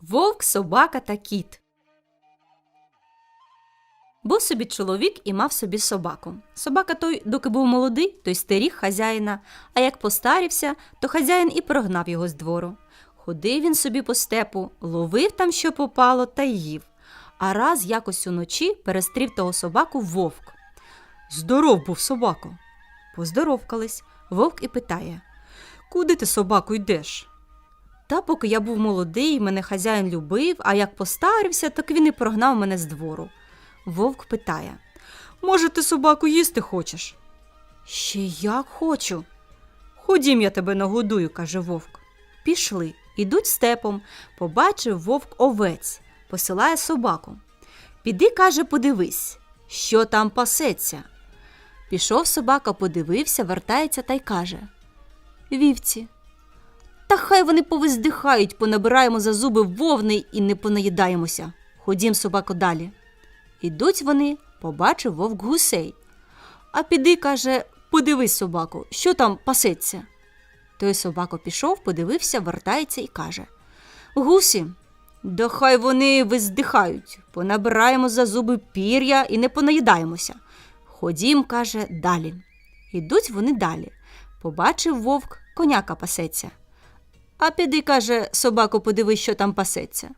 Вовк, собака та кіт. Був собі чоловік і мав собі собаку. Собака той, доки був молодий, той стеріг хазяїна, а як постарівся, то хазяїн і прогнав його з двору. Ходив він собі по степу, ловив там, що попало, та їв. А раз якось уночі перестрів того собаку вовк. Здоров був собако. Поздоровкались. Вовк і питає Куди ти, собаку, йдеш? Та поки я був молодий, мене хазяїн любив, а як постарився, так він і прогнав мене з двору. Вовк питає Може, ти собаку їсти хочеш? Ще як хочу. Ходім, я тебе нагодую, каже вовк. Пішли, ідуть степом. Побачив вовк овець, посилає собаку. Піди, каже, подивись, що там пасеться. Пішов собака, подивився, вертається та й каже Вівці, та хай вони повиздихають, понабираємо за зуби вовни і не понаїдаємося. Ходім, собако, далі. Ідуть вони, побачив вовк гусей. А піди, каже, подивись, собаку, що там пасеться. Той собако пішов, подивився, вертається і каже Гусі, да хай вони виздихають, понабираємо за зуби пір'я і не понаїдаємося. Ходім, каже, далі. Ідуть вони далі. Побачив вовк, коняка пасеться. А піди, каже, собако, подивись, що там пасеться.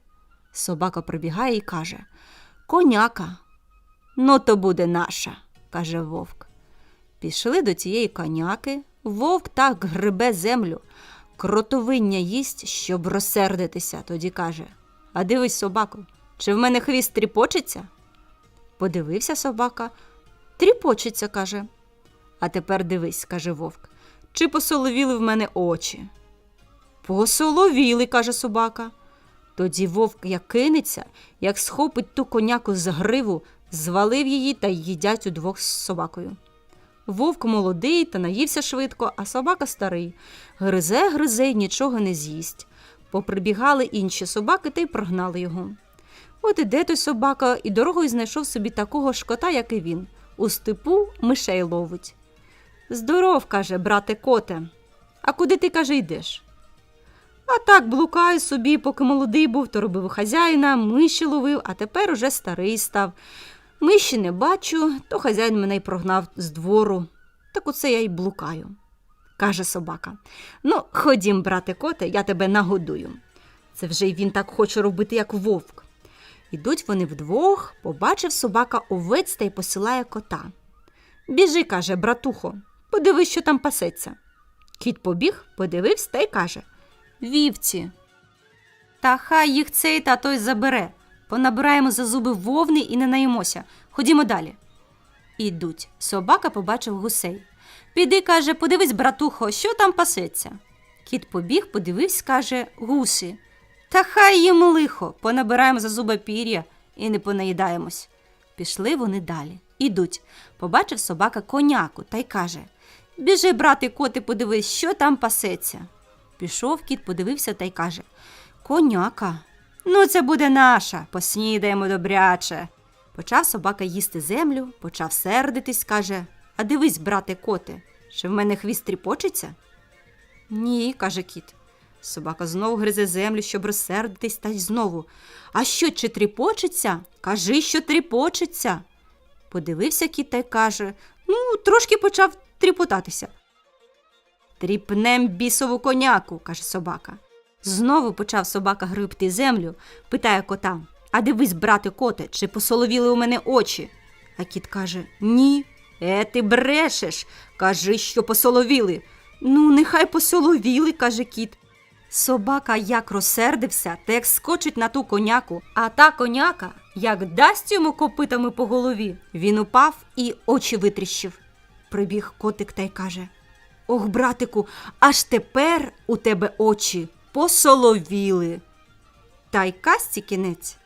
Собака прибігає і каже Коняка. Ну, то буде наша, каже вовк. Пішли до цієї коняки. Вовк так грибе землю, кротовиння їсть, щоб розсердитися. Тоді каже А дивись, собако, чи в мене хвіст тріпочеться? Подивився собака. Тріпочеться, каже. А тепер дивись, каже вовк, чи посоловіли в мене очі. Посоловіли, каже собака. Тоді вовк як кинеться, як схопить ту коняку з гриву, звалив її та їдять удвох з собакою. Вовк молодий та наївся швидко, а собака старий. Гризе, гризе й нічого не з'їсть. Поприбігали інші собаки та й прогнали його. От іде той собака і дорогою знайшов собі такого ж кота, як і він. У степу мишей ловить. Здоров, каже, брате коте. А куди ти, каже, йдеш? А так блукаю собі, поки молодий був, то робив хазяїна, миші ловив, а тепер уже старий став. Миші не бачу, то хазяїн мене й прогнав з двору. Так оце я й блукаю, каже собака. Ну, ходім, брате коте, я тебе нагодую. Це вже й він так хоче робити, як вовк. Ідуть вони вдвох, побачив собака овець та й посилає кота. Біжи, каже, братухо, подивись, що там пасеться. Кіт побіг, подивився та й каже Вівці. Та хай їх цей та той забере. Понабираємо за зуби вовни і не наїмося. Ходімо далі. Ідуть. Собака побачив гусей. Піди, каже, подивись, братухо, що там пасеться. Кіт побіг, подивився, каже, гуси. Та хай їм лихо, понабираємо за зуби пір'я і не понаїдаємось. Пішли вони далі. Ідуть. Побачив собака коняку та й каже Біжи, брати, коти, подивись, що там пасеться. Пішов кіт, подивився та й каже Коняка. Ну, це буде наша, поснідаємо добряче. Почав собака їсти землю, почав сердитись, каже А дивись, брате коте, чи в мене хвіст тріпочеться? Ні, каже кіт. Собака знову гризе землю, щоб розсердитись, та й знову. А що, чи тріпочеться? Кажи, що тріпочеться. Подивився кіт та й каже Ну, трошки почав тріпотатися. Тріпнем бісову коняку, каже собака. Знову почав собака грибти землю, питає кота А дивись, брате коте, чи посоловіли у мене очі? А кіт каже Ні. Е, ти брешеш. Кажи, що посоловіли. Ну, нехай посоловіли, каже кіт. Собака як розсердився, та як скочить на ту коняку, а та коняка, як дасть йому копитами по голові, він упав і очі витріщив. Прибіг котик та й каже Ох, братику, аж тепер у тебе очі посоловіли. Та й казці кінець.